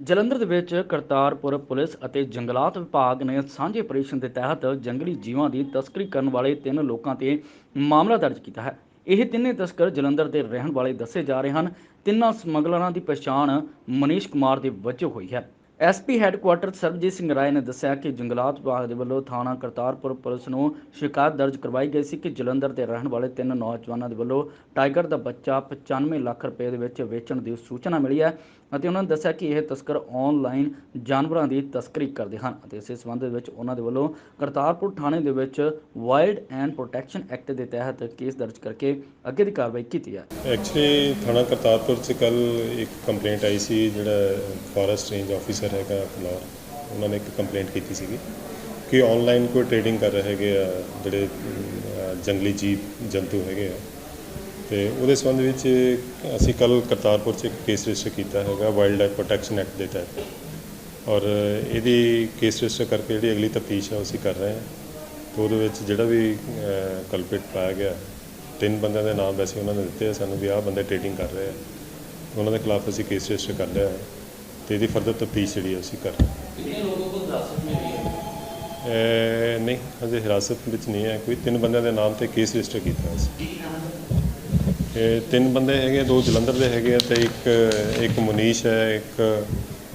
ਜਲੰਧਰ ਦੇ ਵਿੱਚ ਕਰਤਾਰਪੁਰ ਪੁਲਿਸ ਅਤੇ ਜੰਗਲਾਤ ਵਿਭਾਗ ਨੇ ਸਾਂਝੇ ਆਪਰੇਸ਼ਨ ਦੇ ਤਹਿਤ ਜੰਗਲੀ ਜੀਵਾਂ ਦੀ ਤਸਕਰੀ ਕਰਨ ਵਾਲੇ ਤਿੰਨ ਲੋਕਾਂ ਤੇ ਮਾਮਲਾ ਦਰਜ ਕੀਤਾ ਹੈ। ਇਹ ਤਿੰਨੇ ਤਸਕਰ ਜਲੰਧਰ ਦੇ ਰਹਿਣ ਵਾਲੇ ਦੱਸੇ ਜਾ ਰਹੇ ਹਨ। ਤਿੰਨਾਂ ਸਮਗਲਰਾਂ ਦੀ ਪਛਾਣ ਮਨੀਸ਼ ਕੁਮਾਰ ਦੇ ਵਜੋਂ ਹੋਈ ਹੈ। ਐਸਪੀ ਹੈੱਡਕੁਆਟਰ ਸਰਬਜੀਤ ਸਿੰਘ ਰਾਏ ਨੇ ਦੱਸਿਆ ਕਿ ਜੰਗਲਾਤ ਵਿਭਾਗ ਦੇ ਵੱਲੋਂ ਥਾਣਾ ਕਰਤਾਰਪੁਰ ਪੁਲਿਸ ਨੂੰ ਸ਼ਿਕਾਇਤ ਦਰਜ ਕਰਵਾਈ ਗਈ ਸੀ ਕਿ ਜਲੰਧਰ ਦੇ ਰਹਿਣ ਵਾਲੇ ਤਿੰਨ ਨੌਜਵਾਨਾਂ ਦੇ ਵੱਲੋਂ ਟਾਈਗਰ ਦਾ ਬੱਚਾ 95 ਲੱਖ ਰੁਪਏ ਦੇ ਵਿੱਚ ਵੇਚਣ ਦੀ ਸੂਚਨਾ ਮਿਲੀ ਹੈ ਅਤੇ ਉਹਨਾਂ ਨੇ ਦੱਸਿਆ ਕਿ ਇਹ ਤਸਕਰ ਆਨਲਾਈਨ ਜਾਨਵਰਾਂ ਦੀ ਤਸਕਰੀ ਕਰਦੇ ਹਨ ਅਤੇ ਇਸੇ ਸੰਬੰਧ ਵਿੱਚ ਉਹਨਾਂ ਦੇ ਵੱਲੋਂ ਕਰਤਾਰਪੁਰ ਥਾਣੇ ਦੇ ਵਿੱਚ ਵਾਈਲਡ ਐਂਡ ਪ੍ਰੋਟੈਕਸ਼ਨ ਐਕਟ ਦੇ ਤਹਿਤ ਕੇਸ ਦਰਜ ਕਰਕੇ ਅੱਗੇ ਦੀ ਕਾਰਵਾਈ ਕੀਤੀ ਹੈ। ਐਕਚੁਅਲੀ ਥਾਣਾ ਕਰਤਾਰਪੁਰ ਚ ਕੱਲ ਇੱਕ ਕੰਪਲੇਂਟ ਆਈ ਸੀ ਜਿਹੜਾ ਫੋਰੈਸਟ ਰੇਂਜ ਆਫੀਸਰ ਹੈਗਾ ਫਲੋਰ ਉਹਨਾਂ ਨੇ ਇੱਕ ਕੰਪਲੇਂਟ ਕੀਤੀ ਸੀਗੀ ਕਿ ਆਨਲਾਈਨ ਕੋਈ ਟ੍ਰੇਡਿੰਗ ਕਰ ਰਹੇ ਹੈਗੇ ਆ, ਜਿਹੜੇ ਜੰਗਲੀ ਜੀਵ, ਜੰਤੂ ਹੈਗੇ ਆ। ਤੇ ਉਹਦੇ ਸੰਬੰਧ ਵਿੱਚ ਅਸੀਂ ਕੱਲ ਕਰਤਾਰਪੁਰ ਚ ਇੱਕ ਕੇਸ ਰਜਿਸਟਰ ਕੀਤਾ ਹੈਗਾ ਵਾਈਲਡ ਲਾਈਫ ਪ੍ਰੋਟੈਕਸ਼ਨ ਐਕਟ ਦੇ ਤਹਿਤ। ਔਰ ਇਹਦੀ ਕੇਸ ਰਜਿਸਟਰ ਕਰਕੇ ਜਿਹੜੀ ਅਗਲੀ ਤਫਤੀਸ਼ ਹੈ ਉਹ ਅਸੀਂ ਕਰ ਰਹੇ ਹਾਂ। ਤੇ ਉਹਦੇ ਵਿੱਚ ਜਿਹੜਾ ਵੀ ਕਲਪਿਟ ਪਾਇਆ ਗਿਆ, ਤਿੰਨ ਬੰਦਿਆਂ ਦੇ ਨਾਮ ਵੈਸੇ ਉਹਨਾਂ ਨੇ ਦਿੱਤੇ ਆ, ਸਾਨੂੰ ਵੀ ਆਹ ਬੰਦੇ ਟ੍ਰੇਡਿੰਗ ਕਰ ਰਹੇ ਆ। ਉਹਨਾਂ ਦੇ ਖਿਲਾਫ ਅਸੀਂ ਕੇਸ ਰਜਿਸਟਰ ਕਰ ਲਿਆ ਹੈ। ਤੇ ਇਹਦੀ ਫਰਦਰ ਤਫਤੀਸ਼ ਜਿਹੜੀ ਅਸੀਂ ਕਰ ਰਹੇ ਹਾਂ ਨਹੀਂ ਅਜੇ ਹਿਰਾਸਤ ਵਿੱਚ ਨਹੀਂ ਹੈ ਕੋਈ। ਤਿੰਨ ਬੰਦਿਆਂ ਦੇ ਨਾਮ ਤੇ ਕੇਸ ਰਜਿਸਟਰ ਕੀਤਾ ਹੈ। ਅਸੀਂ ਇਹ ਤਿੰਨ ਬੰਦੇ ਹੈਗੇ ਦੋ ਜਲੰਧਰ ਦੇ ਹੈਗੇ ਆ ਤੇ ਇੱਕ ਇੱਕ ਮੁਨੀਸ਼ ਹੈ ਇੱਕ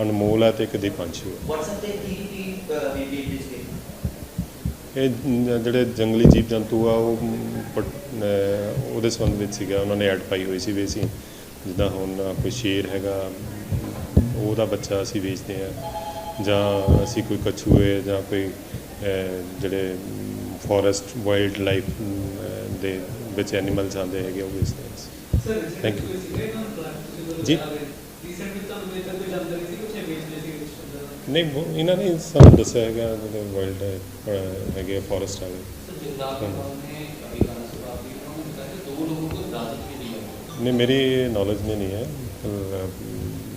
ਅਨਮੋਲ ਹੈ ਤੇ ਇੱਕ ਦੀਪਾਂਸ਼ੂ ਹੈ। ਇਹ ਜਿਹੜੇ ਜੰਗਲੀ ਜੀਵ ਜੰਤੂ ਆ ਉਹ ਉਹਦੇ ਸੰਬੰਧ ਵਿੱਚ ਸੀਗਾ। ਉਹਨਾਂ ਨੇ ਐਡ ਪਾਈ ਹੋਈ ਸੀ ਵੀ ਅਸੀਂ ਜਿੱਦਾਂ ਹੁਣ ਕੋਈ ਸ਼ੇਰ ਹੈਗਾ ਉਹਦਾ ਬੱਚਾ ਅਸੀਂ ਵੇਚਦੇ ਆ ਜਾਂ ਅਸੀਂ ਕੋਈ ਕਛੂਏ ਜਾਂ ਕੋਈ ਜਿਹੜੇ ਫੋਰੈਸਟ ਵਾਈਲਡ ਲਾਈਫ ਦੇ ਵਿੱਚ ਐਨੀਮਲਸ ਆਉਂਦੇ ਹੈਗੇ ਉਹ ਵੇਚਦੇ ਸਰ Thank you. you ਜੀ। ਨਹੀਂ ਇਹਨਾਂ ਨੇ ਸਾਨੂੰ ਦੱਸਿਆ ਹੈਗਾ ਜਿਹੜੇ ਵਾਈਲਡ ਹੈਗੇ ਫੋਰੈਸਟ ਵਾਲੇ। नहीं मेरी नॉलेज में नहीं है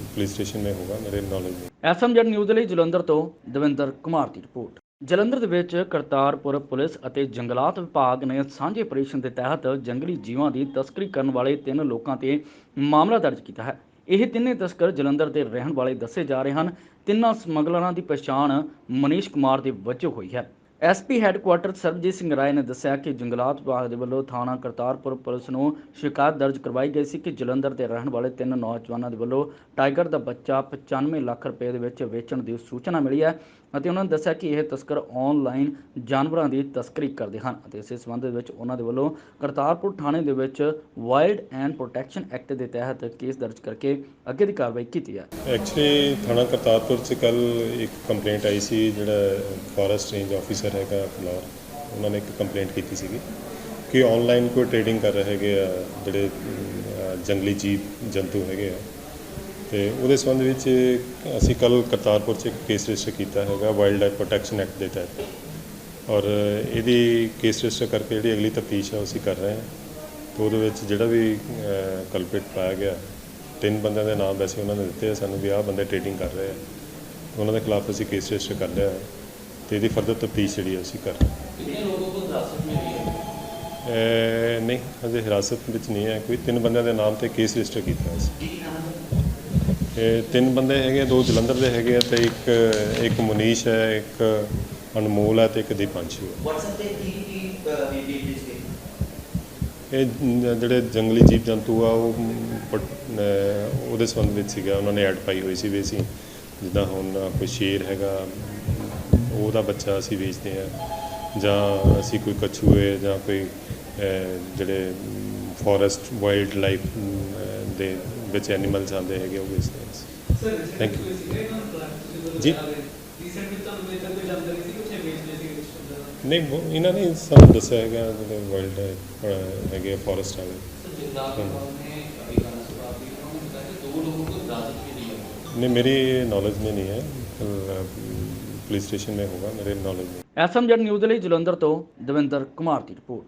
पुलिस स्टेशन में होगा मेरे नॉलेज में ਐਸਐਮਜੈਡ ਨਿਊਜ਼ ਲਈ ਜਲੰਧਰ ਤੋਂ ਦਵਿੰਦਰ ਕੁਮਾਰ ਦੀ ਰਿਪੋਰਟ ਜਲੰਧਰ ਦੇ ਵਿੱਚ ਕਰਤਾਰਪੁਰ ਪੁਲਿਸ ਅਤੇ ਜੰਗਲਾਤ ਵਿਭਾਗ ਨੇ ਸਾਂਝੇ ਆਪਰੇਸ਼ਨ ਦੇ ਤਹਿਤ ਜੰਗਲੀ ਜੀਵਾਂ ਦੀ ਤਸਕਰੀ ਕਰਨ ਵਾਲੇ ਤਿੰਨ ਲੋਕਾਂ ਤੇ ਮਾਮਲਾ ਦਰਜ ਕੀਤਾ ਹੈ ਇਹ ਤਿੰਨੇ ਤਸਕਰ ਜਲੰਧਰ ਦੇ ਰਹਿਣ ਵਾਲੇ ਦੱਸੇ ਜਾ ਰਹੇ ਹਨ ਤਿੰਨਾਂ ਸਮਗਲਰਾਂ ਦੀ ਪਛਾਣ ਮਨੀਸ਼ ਕੁਮਾਰ ਦੇ ਵਜੋਂ ਹੋਈ ਹੈ ਐਸਪੀ ਹੈੱਡਕੁਆਟਰ ਸਰਬਜੀਤ ਸਿੰਘ ਰਾਏ ਨੇ ਦੱਸਿਆ ਕਿ ਜੰਗਲਾਤ ਵਿਭਾਗ ਦੇ ਵੱਲੋਂ ਥਾਣਾ ਕਰਤਾਰਪੁਰ ਪੁਲਿਸ ਨੂੰ ਸ਼ਿਕਾਇਤ ਦਰਜ ਕਰਵਾਈ ਗਈ ਸੀ ਕਿ ਜਲੰਧਰ ਦੇ ਰਹਿਣ ਵਾਲੇ ਤਿੰਨ ਨੌਜਵਾਨਾਂ ਦੇ ਵੱਲੋਂ ਟਾਈਗਰ ਦਾ ਬੱਚਾ 95 ਲੱਖ ਰੁਪਏ ਦੇ ਵਿੱਚ ਵੇਚਣ ਦੀ ਸੂਚਨਾ ਮਿਲੀ ਹੈ। ਅਤੇ ਉਹਨਾਂ ਨੇ ਦੱਸਿਆ ਕਿ ਇਹ ਤਸਕਰ ਆਨਲਾਈਨ ਜਾਨਵਰਾਂ ਦੀ ਤਸਕਰੀ ਕਰਦੇ ਹਨ ਅਤੇ ਇਸੇ ਸੰਬੰਧ ਵਿੱਚ ਉਹਨਾਂ ਦੇ ਵੱਲੋਂ ਕਰਤਾਰਪੁਰ ਥਾਣੇ ਦੇ ਵਿੱਚ ਵਾਈਲਡ ਐਂਡ ਪ੍ਰੋਟੈਕਸ਼ਨ ਐਕਟ ਦੇ ਤਹਿਤ ਕੇਸ ਦਰਜ ਕਰਕੇ ਅੱਗੇ ਦੀ ਕਾਰਵਾਈ ਕੀਤੀ ਹੈ। ਐਕਚੁਅਲੀ ਥਾਣਾ ਕਰਤਾਰਪੁਰ ਚ ਕੱਲ ਇੱਕ ਕੰਪਲੇਂਟ ਆਈ ਸੀ, ਜਿਹੜਾ ਫੋਰੈਸਟ ਰੇਂਜ ਆਫੀਸਰ ਹੈਗਾ ਫਲੋਰ ਉਹਨਾਂ ਨੇ ਇੱਕ ਕੰਪਲੇਂਟ ਕੀਤੀ ਸੀਗੀ ਕਿ ਆਨਲਾਈਨ ਕੋਈ ਟ੍ਰੇਡਿੰਗ ਕਰ ਰਹੇ ਹੈਗੇ ਆ, ਜਿਹੜੇ ਜੰਗਲੀ ਜੀਵ, ਜੰਤੂ ਹੈਗੇ ਆ। ਤੇ ਉਹਦੇ ਸੰਬੰਧ ਵਿੱਚ ਅਸੀਂ ਕੱਲ ਕਰਤਾਰਪੁਰ 'ਚ ਇੱਕ ਕੇਸ ਰਜਿਸਟਰ ਕੀਤਾ ਹੈਗਾ ਵਾਈਲਡ ਲਾਈਫ ਪ੍ਰੋਟੈਕਸ਼ਨ ਐਕਟ ਦੇ ਤਹਿਤ। ਔਰ ਇਹਦੀ ਕੇਸ ਰਜਿਸਟਰ ਕਰਕੇ ਜਿਹੜੀ ਅਗਲੀ ਤਫਤੀਸ਼ ਹੈ ਅਸੀਂ ਕਰ ਰਹੇ ਹਾਂ। ਤੇ ਉਹਦੇ ਵਿੱਚ ਜਿਹੜਾ ਵੀ ਕਲਪਿਟ ਪਾਇਆ ਗਿਆ ਤਿੰਨ ਬੰਦਿਆਂ ਦੇ ਨਾਮ ਵੈਸੇ ਉਹਨਾਂ ਨੇ ਦਿੱਤੇ ਆ ਸਾਨੂੰ ਵੀ ਆਹ ਬੰਦੇ ਟ੍ਰੇਡਿੰਗ ਕਰ ਰਹੇ ਆ। ਉਹਨਾਂ ਦੇ ਖਿਲਾਫ ਅਸੀਂ ਕੇਸ ਰਜਿਸਟਰ ਕਰ ਲਿਆ ਤੇ ਇਹਦੀ ਫਰਦਰ ਤਫਤੀਸ਼ ਜਿਹੜੀ ਹੈ ਅਸੀਂ ਕਰ ਰਹੇ ਹਾਂ। ਕਿੰਨੇ ਨਹੀਂ ਹਜੇ ਹਿਰਾਸਤ ਵਿੱਚ ਨਹੀਂ ਹੈ। ਕੋਈ ਤਿੰਨ ਬੰਦਿਆਂ ਦੇ ਨਾਮ ਤੇ ਕੇਸ ਰਜਿਸਟਰ ਕੀਤਾ ਹੈ। ਇਹ ਤਿੰਨ ਬੰਦੇ ਹੈਗੇ ਦੋ ਜਲੰਧਰ ਦੇ ਹੈਗੇ ਆ ਤੇ ਇੱਕ ਇੱਕ ਮੁਨੀਸ਼ ਹੈ ਇੱਕ ਅਨਮੋਲ ਹੈ ਤੇ ਇੱਕ ਦੀਪਾਂਸ਼ੀ ਹੈ। ਇਹ ਜਿਹੜੇ ਜੰਗਲੀ ਜੀਵ ਜੰਤੂ ਆ ਉਹ ਉਹਦੇ ਸੰਬੰਧ ਵਿੱਚ ਸੀਗਾ। ਉਹਨਾਂ ਨੇ ਐਡ ਪਾਈ ਹੋਈ ਸੀ ਵੀ ਅਸੀਂ ਜਿੱਦਾਂ ਹੁਣ ਕੋਈ ਸ਼ੇਰ ਹੈਗਾ ਉਹਦਾ ਬੱਚਾ ਅਸੀਂ ਵੇਚਦੇ ਆ ਜਾਂ ਅਸੀਂ ਕੋਈ ਕਛੂਏ ਜਾਂ ਕੋਈ ਜਿਹੜੇ ਫੋਰੈਸਟ ਵਾਈਲਡ ਲਾਈਫ ਦੇ ਵਿੱਚ ਐਨੀਮਲਸ ਆਉਂਦੇ ਹੈਗੇ ਉਹ ਵੇਚਦੇ ਹਾਂ ਅਸੀਂ। Sir Thank you. ਕੋਈ ਸੀਗਾ ਤੁਹਾਨੂੰ ਜੀ। ਰੀਸੈਂਟਲੀ ਤੁਹਾਨੂੰ ਮੇਰੇ ਤੱਕ ਕੋਈ ਜਾਣਕਾਰੀ ਸੀ ਕੁਛ ਵੇਚਦੇ ਸੀ ਕੁਛ ਨਹੀਂ ਉਹ- ਇਹਨਾਂ ਨੇ ਸਾਨੂੰ ਦੱਸਿਆ ਹੈਗਾ ਜਿਹੜੇ ਵਾਈਲਡ ਹੈਗੇ ਫੋਰੈਸਟ ਵਾਲੇ सर जंगलात विभाग ने अभी गाना से बात की उन्होंने बताया कि दो लोगों को हिरासत में लिया गया नहीं मेरी नॉलेज में नहीं है पुलिस स्टेशन में होगा मेरे नॉलेज में ਐਸਐਮਜੈਡ ਨਿਊਜ਼ ਲਈ ਜਲੰਧਰ ਤੋਂ ਦਵਿੰਦਰ ਕੁਮਾਰ ਦੀ ਰਿਪੋਰਟ